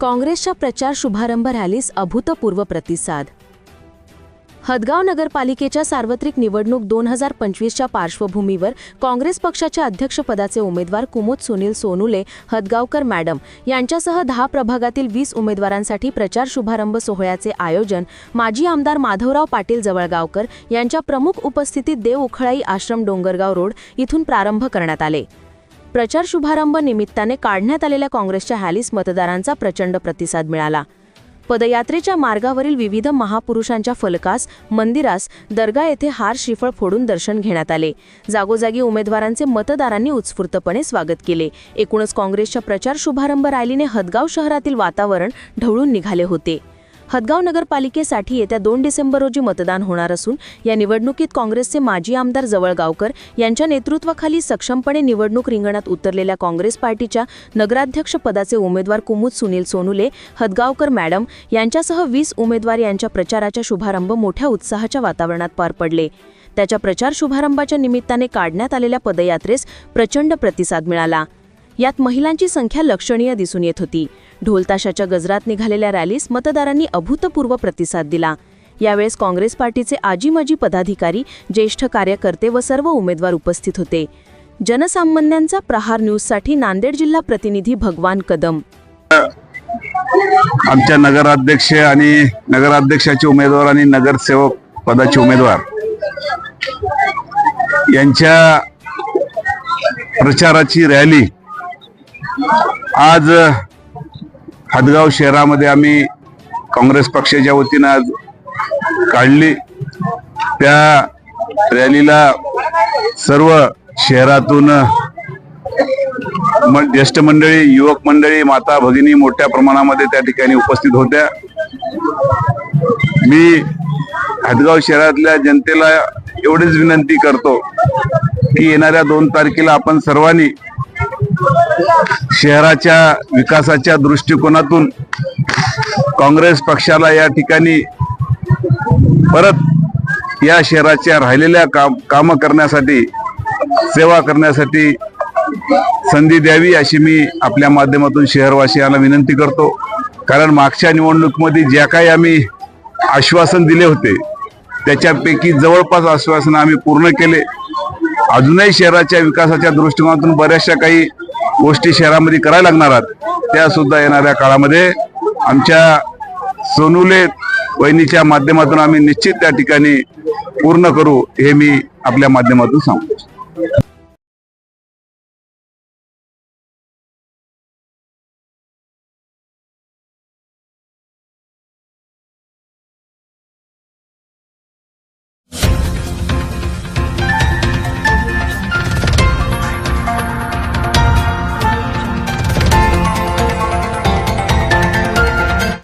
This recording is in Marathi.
काँग्रेसच्या प्रचार शुभारंभ रॅलीस अभूतपूर्व प्रतिसाद. हदगाव नगरपालिकेच्या सार्वत्रिक निवडणूक दोन हजार पंचवीसच्या पार्श्वभूमीवर काँग्रेस पक्षाच्या अध्यक्षपदाचे उमेदवार कुमुद सुनील सोनुले हदगावकर मॅडम यांच्यासह दहा प्रभागातील वीस उमेदवारांसाठी प्रचार शुभारंभ सोहळ्याचे आयोजन माजी आमदार माधवराव पाटील जवळगावकर यांच्या प्रमुख उपस्थितीत देव उखळाई आश्रम डोंगरगाव रोड इथून प्रारंभ करण्यात आले. प्रचार शुभारंभ निमित्ताने काढण्यात आलेल्या काँग्रेसच्या हॅलिस मतदारांचा प्रचंड प्रतिसाद मिळाला. पदयात्रेच्या मार्गावरील विविध महापुरुषांच्या फलकास मंदिरास दर्गा येथे हार श्रीफळ फोडून दर्शन घेण्यात आले. जागोजागी उमेदवारांचे मतदारांनी उत्स्फूर्तपणे स्वागत केले. एकूणच काँग्रेसच्या प्रचार शुभारंभ रॅलीने हदगाव शहरातील वातावरण ढवळून निघाले होते. हदगाव नगरपालिकेसाठी येत्या दोन डिसेंबर रोजी मतदान होणार असून या निवडणुकीत काँग्रेसचे माजी आमदार जवळगावकर यांच्या नेतृत्वाखाली सक्षमपणे निवडणूक रिंगणात उतरलेल्या काँग्रेस पार्टीच्या नगराध्यक्ष पदाचे उमेदवार कुमुद सुनील सोनुले हदगावकर मॅडम यांच्यासह वीस उमेदवार यांच्या प्रचाराचा शुभारंभ मोठ्या उत्साहाच्या वातावरणात पार पडले. त्याच्या प्रचार शुभारंभाच्या निमित्ताने काढण्यात आलेल्या पदयात्रेस प्रचंड प्रतिसाद मिळाला. यात महिलांची संख्या लक्षणीय दिसून येत होती. ढोलताशाच्या गजरात निघालेल्या रॅलीस मतदारांनी अभूतपूर्व प्रतिसाद दिला. यावेळेस काँग्रेस पार्टीचे आजीमाजी पदाधिकारी ज्येष्ठ कार्यकर्ते व सर्व उमेदवार उपस्थित होते. जनसामान्यांचा प्रहार न्यूजसाठी नांदेड जिल्हा प्रतिनिधी भगवान कदम. आमच्या नगराध्यक्ष आणि नगराध्यक्षाचे उमेदवार आणि नगरसेवक पदाचे उमेदवार यांच्या प्रचाराची रॅली आज हदगाव शहरामध्ये आम्ही काँग्रेस पक्षाच्या वतीनं आज काढली. त्या रॅलीला सर्व शहरातून म- ज्येष्ठ मंडळी युवक मंडळी माता भगिनी मोठ्या प्रमाणामध्ये त्या ठिकाणी उपस्थित होत्या. मी हदगाव शहरातल्या जनतेला एवढीच विनंती करतो की येणाऱ्या दोन तारखेला आपण सर्वांनी शहराच्या विकासाच्या दृष्टिकोनातून काँग्रेस पक्षाला या ठिकाणी परत या शहराच्या राहिलेल्या काम कामं करण्यासाठी सेवा करण्यासाठी संधी द्यावी अशी मी आपल्या माध्यमातून शहरवासियांना विनंती करतो. कारण मागच्या निवडणुकीमध्ये ज्या काही आम्ही आश्वासन दिले होते त्याच्यापैकी जवळपास आश्वासन आम्ही पूर्ण केले. अजूनही शहराच्या विकासाच्या दृष्टिकोनातून बऱ्याचशा काही गोष्टी शहरामध्ये करायला लागणार आहात त्या सुद्धा येणाऱ्या काळामध्ये आमच्या सोनुले वहिनीच्या माध्यमातून आम्ही निश्चित त्या ठिकाणी पूर्ण करू हे मी आपल्या माध्यमातून सांगतो.